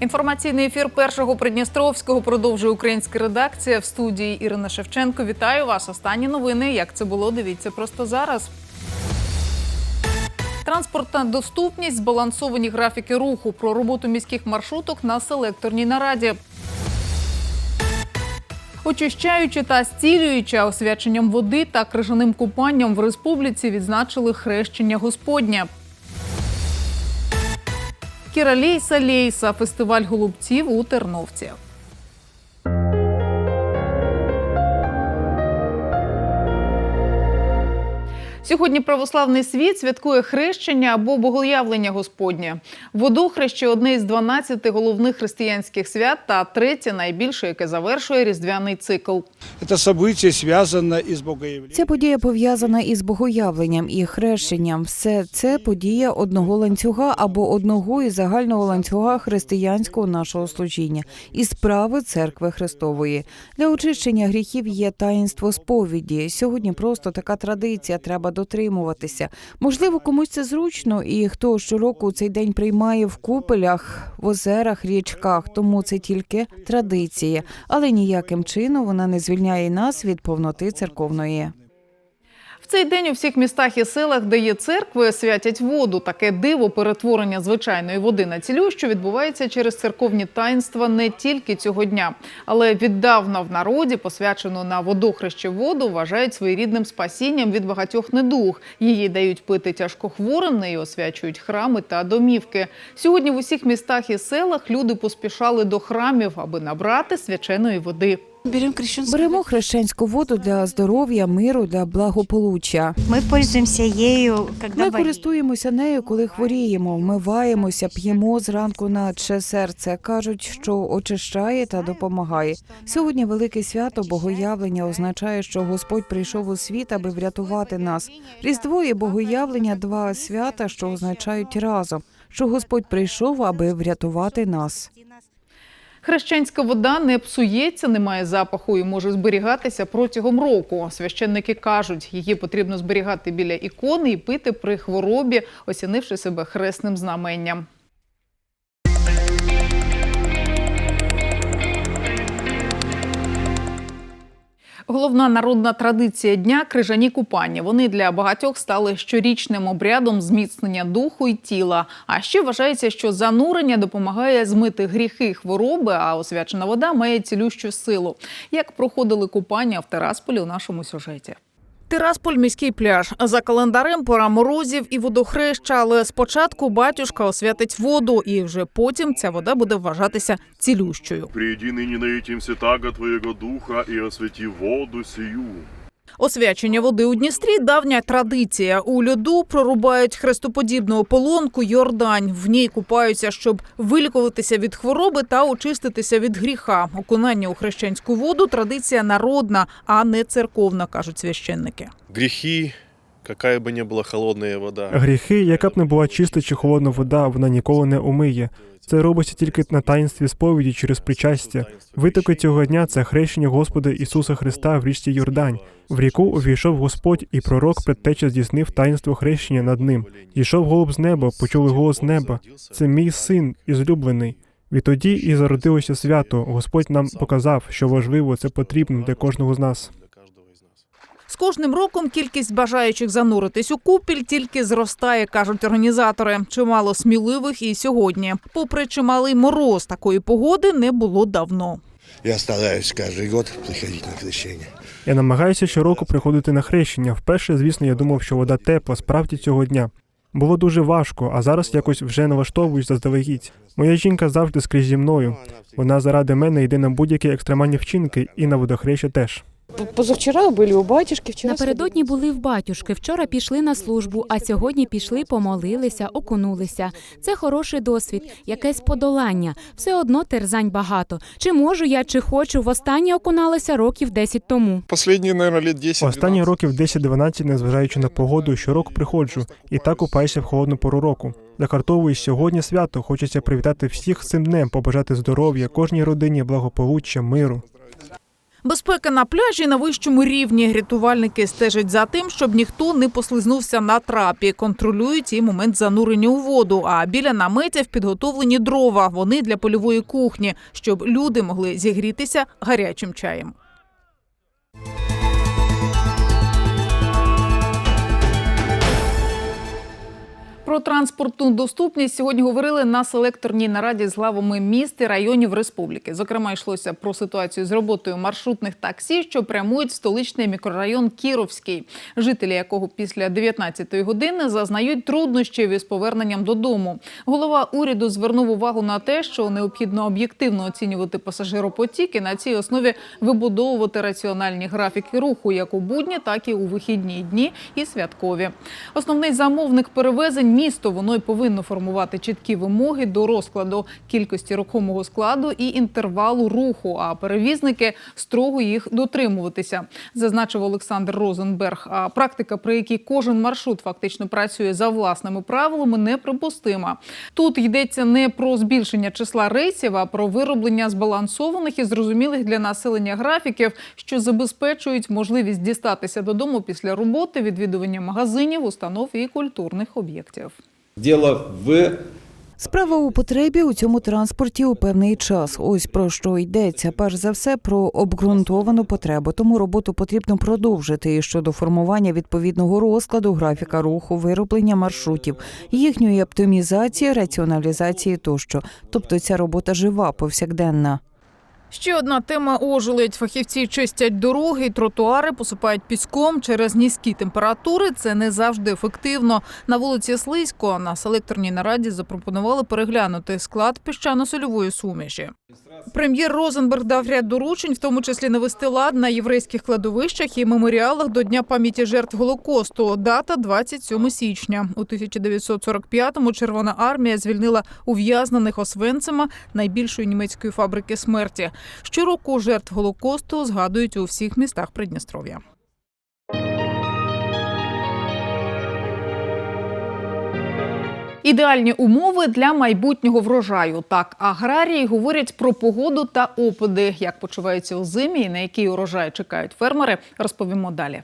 Інформаційний ефір першого Придністровського продовжує українська редакція в студії Ірина Шевченко. Вітаю вас. Останні новини. Як це було? Дивіться просто зараз. Транспортна доступність, збалансовані графіки руху про роботу міських маршруток на селекторній нараді. Очищаючи та зцілюючи освяченням води та крижаним купанням в республіці відзначили хрещення Господнє. Кіра Лейса Лейса, фестиваль голубців у Терновці. Сьогодні православний світ святкує хрещення або богоявлення Господнє. Водохреще одне із 12 головних християнських свят та третє найбільше, яке завершує різдвяний цикл. Это событие связано и с Ця подія пов'язана із богоявленням і хрещенням. Все це подія одного ланцюга або одного із загального ланцюга християнського нашого служіння і справи церкви Христової. Для очищення гріхів є таїнство сповіді. Сьогодні просто така традиція, треба дотримуватися. Можливо, комусь це зручно, і хто щороку цей день приймає в купелях, в озерах, річках. Тому це тільки традиція, але ніяким чином вона не звільняє нас від повноти церковної. Цей день у всіх містах і селах, де є церкви, святять воду. Таке диво перетворення звичайної води на цілющу відбувається через церковні таїнства не тільки цього дня, але віддавна в народі посвячену на водохреще воду вважають своєрідним спасінням від багатьох недуг. Її дають пити тяжкохворим, нею освячують храми та домівки. Сьогодні в усіх містах і селах люди поспішали до храмів, аби набрати свяченої води. Беремо хрещенську воду для здоров'я, миру, для благополуччя. Пользуемся ею, когда Ми користуємося нею, коли хворіємо, вмиваємося, п'ємо зранку наче серце. кажуть, що очищає та допомагає. Сьогодні велике свято Богоявлення означає, що Господь прийшов у світ, аби врятувати нас. Різдво і Богоявлення два свята, що означають разом, що Господь прийшов, аби врятувати нас. Хрещенська вода не псується, не має запаху і може зберігатися протягом року. Священники кажуть, її потрібно зберігати біля ікони і пити при хворобі, осінивши себе хресним знаменням. Головна народна традиція дня крижані купання. Вони для багатьох стали щорічним обрядом зміцнення духу і тіла. А ще вважається, що занурення допомагає змити гріхи, хвороби, а освячена вода має цілющу силу. Як проходили купання в Терасполі у нашому сюжеті. Тирасполь міський пляж. За календарем пора морозів і водохреща, але спочатку батюшка освятить воду, і вже потім ця вода буде вважатися цілющою. Прийди нині на ітім святаго твоєго Духа і освети воду сию. Освячення води у Дністрі давня традиція. У льоду прорубають хрестоподібну ополонку Йордань. В ній купаються, щоб вилікуватися від хвороби та очиститися від гріха. Окунання у хрещенську воду традиція народна, а не церковна, кажуть священники. грехи, какая бы ни была холодная вода. Гріхи, яка б не була чиста чи холодна вода, вона ніколи не умиє. Це робиться тільки на таїнстві сповіді через причастя. Витоки цього дня це хрещення Господа Ісуса Христа в річці Йордань. В ріку увійшов Господь, і пророк предтеча здійснив таїнство хрещення над ним. Зійшов голуб з неба, почули голос неба. Це мій син ізлюблений. Відтоді і зародилося свято. Господь нам показав, що важливо, це потрібно для кожного з нас. Для каждого из нас. З кожним роком кількість бажаючих зануритись у купіль тільки зростає, кажуть організатори. Чимало сміливих і сьогодні. Попри чималий мороз, такої погоди не було давно. Я стараюсь каждый год приходить на крещение. Я намагаюся щороку приходити на хрещення. Вперше, звісно, я думав, що вода тепла, справді цього дня. Було дуже важко, а зараз якось вже налаштовуюсь заздалегідь. Моя жінка завжди скрізь зі мною. Вона заради мене йде на будь-які екстремальні вчинки і на водохреща теж. Позавчора були у батюшки, вчора Напередодні були в батюшки. Вчора пішли на службу, а сьогодні пішли, помолилися, окунулися. Це хороший досвід, якесь подолання. Все одно терзань багато. Чи можу я, чи хочу, востаннє окуналася років 10 тому. Наверное, лет 10 Останні років 10-12, незважаючи на погоду, щороку приходжу і так купаюся в холодну пору року. Закартовую сьогодні свято. Хочеться привітати всіх з цим днем, побажати здоров'я, кожній родині, благополуччя, миру. Безпека на пляжі на вищому рівні. Рятувальники стежать за тим, щоб ніхто не послизнувся на трапі. Контролюють і момент занурення у воду. А біля наметів підготовлені дрова. Вони для польової кухні, щоб люди могли зігрітися гарячим чаєм. Про транспортну доступність сьогодні говорили на селекторній нараді з главами міст і районів республіки. Зокрема, йшлося про ситуацію з роботою маршрутних таксі, що прямують в столичний мікрорайон Кіровський, жителі якого після 19-ї години зазнають труднощів із поверненням додому. Голова уряду звернув увагу на те, що необхідно об'єктивно оцінювати пасажиропотік і на цій основі вибудовувати раціональні графіки руху як у будні, так і у вихідні дні і святкові. Основний замовник перевезень місто воно й повинно формувати чіткі вимоги до розкладу кількості рухомого складу і інтервалу руху. А перевізники строго їх дотримуватися, зазначив Олександр Розенберг. А практика, при якій кожен маршрут фактично працює за власними правилами, неприпустима. Тут йдеться не про збільшення числа рейсів, а про вироблення збалансованих і зрозумілих для населення графіків, що забезпечують можливість дістатися додому після роботи, відвідування магазинів, установ і культурних об'єктів. Дело в Справа у потребі у цьому транспорті у певний час. Ось про що йдеться. Перш за все про обґрунтовану потребу. Тому роботу потрібно продовжити і щодо формування відповідного розкладу, графіка руху, вироблення маршрутів, їхньої оптимізації, раціоналізації тощо. Тобто ця робота жива, повсякденна. Ще одна тема ожеледь. Фахівці чистять дороги, тротуари посипають піском через низькі температури. Це не завжди ефективно. На вулиці Слизько на селекторній нараді запропонували переглянути склад піщано-сольової суміші. Прем'єр Розенберг дав ряд доручень, в тому числі навести лад на єврейських кладовищах і меморіалах до Дня пам'яті жертв Голокосту. Дата 27 січня. У 1945-му Червона армія звільнила ув'язнених Освенцима, найбільшої німецької фабрики смерті. Щороку жертв Голокосту згадують у всіх містах Придністров'я. Ідеальні умови для майбутнього врожаю. Так, аграрії говорять про погоду та опади. Як почуваються у зимі і на який урожай чекають фермери, розповімо далі.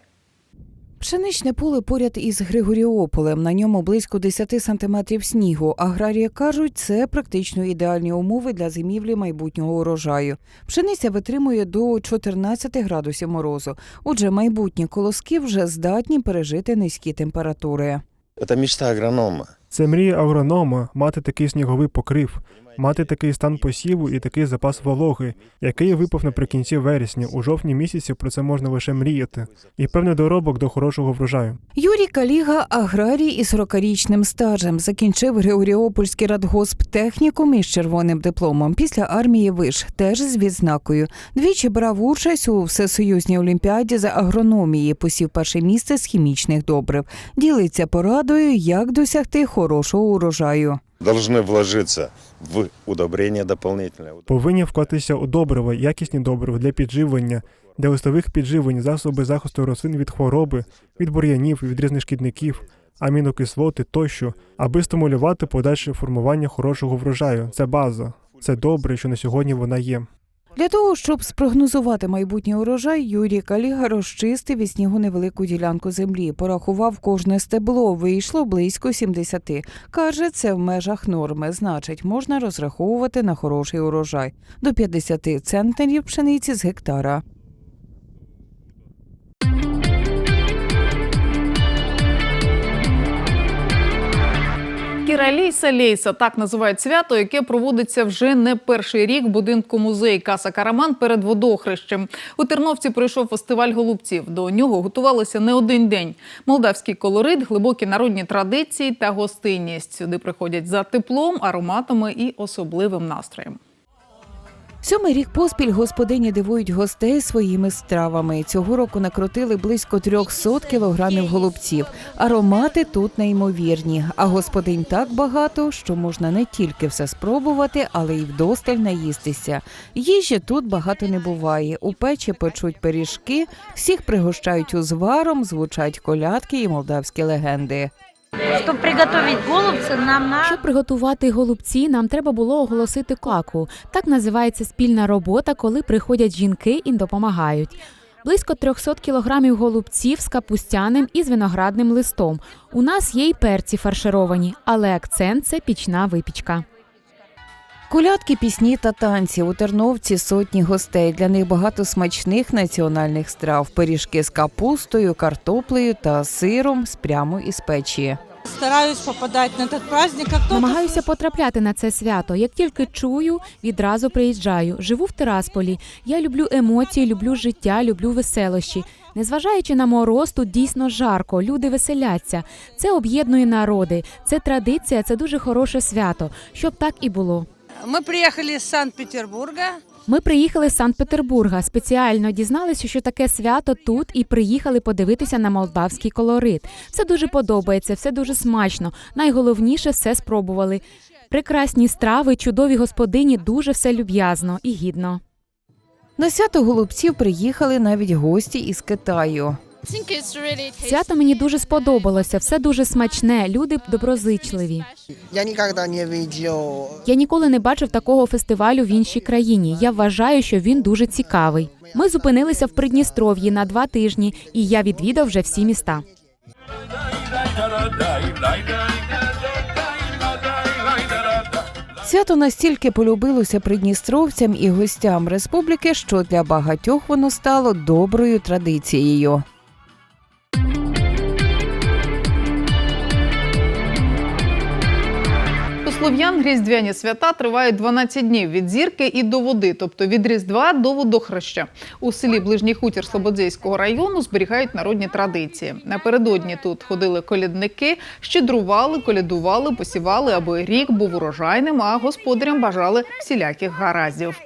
Пшеничне поле поряд із Григоріополем. На ньому близько 10 сантиметрів снігу. Аграрії кажуть, це практично ідеальні умови для зимівлі майбутнього урожаю. Пшениця витримує до 14 градусів морозу. Отже, майбутні колоски вже здатні пережити низькі температури. Це мрія агронома мати такий сніговий покрив, мати такий стан посіву і такий запас вологи, який випав наприкінці вересня. У жовтні місяці про це можна лише мріяти, і певний доробок до хорошого врожаю. Юрій Каліга, аграрій із 40-річним стажем, закінчив Григоріопольський радгосп технікум із червоним дипломом. Після армії виш теж з відзнакою. Двічі брав участь у всесоюзній олімпіаді за агрономії. Посів перше місце з хімічних добрив. Ділиться порадою, як досягти хорошого урожаю. Должны вложиться в удобрение дополнительное. Повинні вклатися у добрива, якісні добрива для підживлення, для листових підживлень, засоби захисту рослин від хвороби, від бур'янів, від різних шкідників, амінокислоти тощо, аби стимулювати подальше формування хорошого врожаю. Це база. Це добре, що на сьогодні вона є. Для того, щоб спрогнозувати майбутній урожай, Юрій Каліга розчистив від снігу невелику ділянку землі. Порахував кожне стебло. Вийшло близько 70. Каже, це в межах норми. Значить, можна розраховувати на хороший урожай до 50 центнерів пшениці з гектара. Кіралійса Лейса так називають свято, яке проводиться вже не перший рік в будинку музею Каса Караман перед водохрещем. У Терновці пройшов фестиваль голубців. До нього готувалися не один день. Молдавський колорит, глибокі народні традиції та гостинність. Сюди приходять за теплом, ароматами і особливим настроєм. Сьомий рік поспіль господині дивують гостей своїми стравами. Цього року накрутили близько 300 кілограмів голубців. Аромати тут неймовірні. А господинь так багато, що можна не тільки все спробувати, але й вдосталь наїстися. Їжі тут багато не буває. У печі печуть пиріжки, всіх пригощають узваром, звучать колядки і молдавські легенди. Чтобы приготовить голубці, нам на Щоб приготувати голубці, нам треба було оголосити каку. Так називається спільна робота, коли приходять жінки і допомагають. Близько 300 кілограмів голубців з капустяним і з виноградним листом. У нас є й перці фаршировані, але акцент це пічна випічка. Колядки, пісні та танці у Терновці сотні гостей. Для них багато смачних національних страв: пиріжки з капустою, картоплею та сиром з прямо із печі. Стараюсь попадать на этот праздник, как Намагаюся потрапляти на це свято. Як тільки чую, відразу приїжджаю. Живу в Тирасполі. Я люблю емоції, люблю життя, люблю веселощі. Незважаючи на мороз, тут дійсно жарко, люди веселяться. Це об'єднує народи, це традиція, це дуже хороше свято. Щоб так і було. Мы приехали из Санкт-Петербурга. Ми приїхали з Санкт-Петербурга. Спеціально дізналися, що таке свято тут, і приїхали подивитися на молдавський колорит. Все дуже подобається, все дуже смачно. Найголовніше все спробували. Прекрасні страви, чудові господині, дуже все люб'язно і гідно. На свято голубців приїхали навіть гості із Китаю. Свято мені дуже сподобалося, все дуже смачне, люди доброзичливі. Я ніколи не бачив такого фестивалю в іншій країні. Я вважаю, що він дуже цікавий. Ми зупинилися в Придністров'ї на два тижні, і я відвідав вже всі міста. Свято настільки полюбилося придністровцям і гостям республіки, що для багатьох воно стало доброю традицією. Слов'ян різдвяні свята тривають 12 днів від зірки і до води, тобто від Різдва до водохреща. У селі Ближній хутір Слободзейського району зберігають народні традиції. Напередодні тут ходили колядники, щедрували, колядували, посівали, аби рік був урожайним, а господарям бажали всіляких гараздів.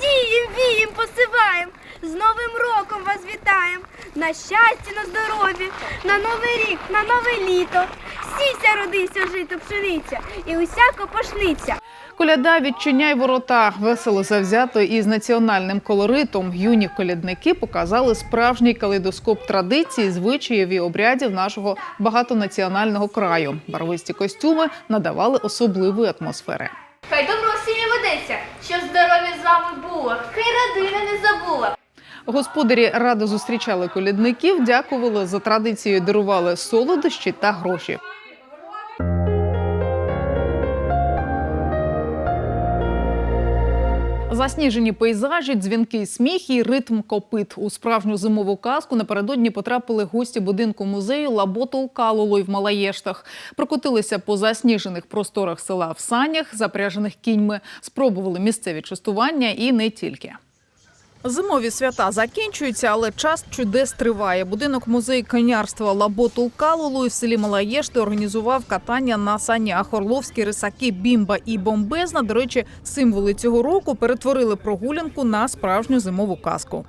Сієм, вієм, посиваєм, з Новим роком вас вітаєм. На щастя, на здоров'я, на новий рік, на нове літо. Сійся, родися, жито, пшениця, і усяко пашниця. Коляда відчиняй ворота весело завзято і з національним колоритом. Юні колядники показали справжній калейдоскоп традицій, звичаїв і обрядів нашого багатонаціонального краю. Барвисті костюми надавали особливої атмосфери. Хай добро сім'я ведеться, щоб здоров'я з вами було, хай родина не забула. Господарі радо зустрічали колядників, дякували за традицією, дарували солодощі та гроші. Засніжені пейзажі, дзвінки, сміх і ритм копит. У справжню зимову казку напередодні потрапили гості будинку музею Лаботул Калулой в Малаєштах. Прокотилися по засніжених просторах села в санях, запряжених кіньми, спробували місцеві частування і не тільки. Зимові свята закінчуються, але час чудес триває. Будинок музею конярства Лаботул Калулу в селі Малаєшти організував катання на санях. Орловські рисаки Бімба і Бомбезна. До речі, символи цього року перетворили прогулянку на справжню зимову казку.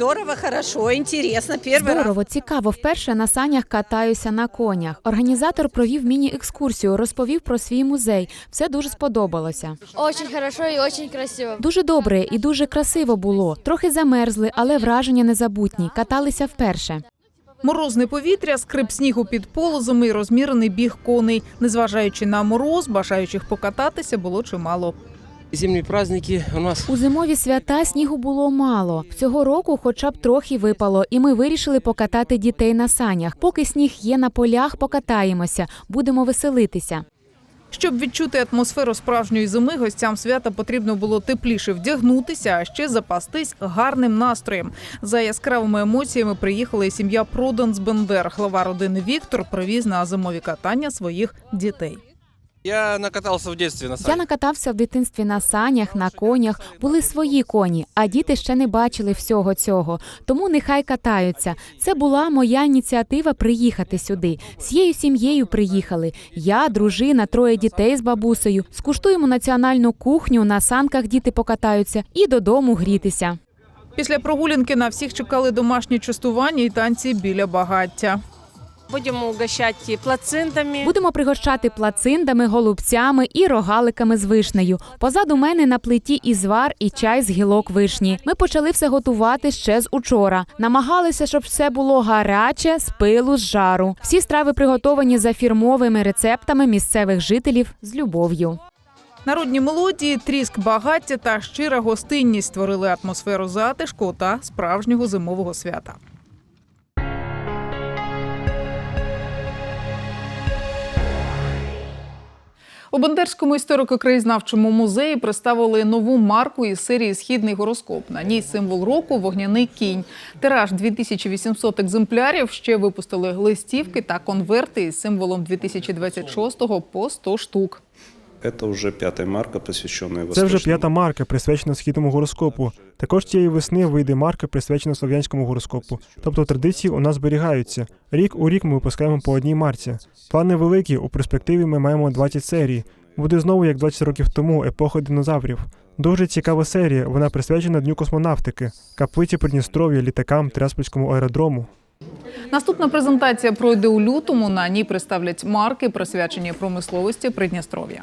Здорово, хорошо, интересно. Первый раз. Здорово, цікаво. Вперше на санях катаюся на конях. Організатор провів міні-екскурсію, розповів про свій музей. Все дуже сподобалося. Очень хорошо і очень красиво. Дуже добре і дуже красиво було. Трохи замерзли, але враження незабутні. Каталися вперше. Морозне повітря, скрип снігу під полозами і розмірений біг коней. Незважаючи на мороз, бажаючих покататися було чимало. Зимние праздники у нас У зимові свята снігу було мало. Цього року, хоча б трохи випало, і ми вирішили покатати дітей на санях. Поки сніг є на полях, покатаємося, будемо веселитися. Щоб відчути атмосферу справжньої зими, гостям свята потрібно було тепліше вдягнутися, а ще запастись гарним настроєм. За яскравими емоціями приїхала і сім'я Продан з Бендер. Глава родини Віктор привіз на зимові катання своїх дітей. Я накатался в детстве на Я накатався в дитинстві на санях, на конях. Були свої коні, а діти ще не бачили всього цього. Тому нехай катаються. Це була моя ініціатива приїхати сюди. Всією сім'єю приїхали. Я, дружина, троє дітей з бабусею. Скуштуємо національну кухню, на санках діти покатаються і додому грітися. Після прогулянки на всіх чекали домашні частування і танці біля багаття. Будем угощать плацентами. Будемо пригощати плациндами, голубцями і рогаликами з вишнею. Позаду мене на плиті і звар, і чай з гілок вишні. Ми почали все готувати ще з учора. Намагалися, щоб все було гаряче, з пилу, з жару. Всі страви приготовані за фірмовими рецептами місцевих жителів з любов'ю. Народні мелодії, тріск багаття та щира гостинність створили атмосферу затишку та справжнього зимового свята. У Бандерському історико-краєзнавчому музеї представили нову марку із серії Східний гороскоп. На ній символ року вогняний кінь. Тираж 2800 екземплярів. Ще випустили листівки та конверти із символом 2026 по 100 штук. Это уже пятая марка, посвященная Це вже п'ята марка, присвячена східному гороскопу. Також цієї весни вийде марка, присвячена слов'янському гороскопу. Тобто традиції у нас зберігаються. Рік у рік ми випускаємо по одній марці. Плани великі. У перспективі ми маємо 20 серій. Буде знову як 20 років тому, епоха динозаврів. Дуже цікава серія. Вона присвячена Дню космонавтики, каплиці Придністров'я, літакам, Траспольському аеродрому. Наступна презентація пройде у лютому. На ній представлять марки, присвячені промисловості Придністров'я.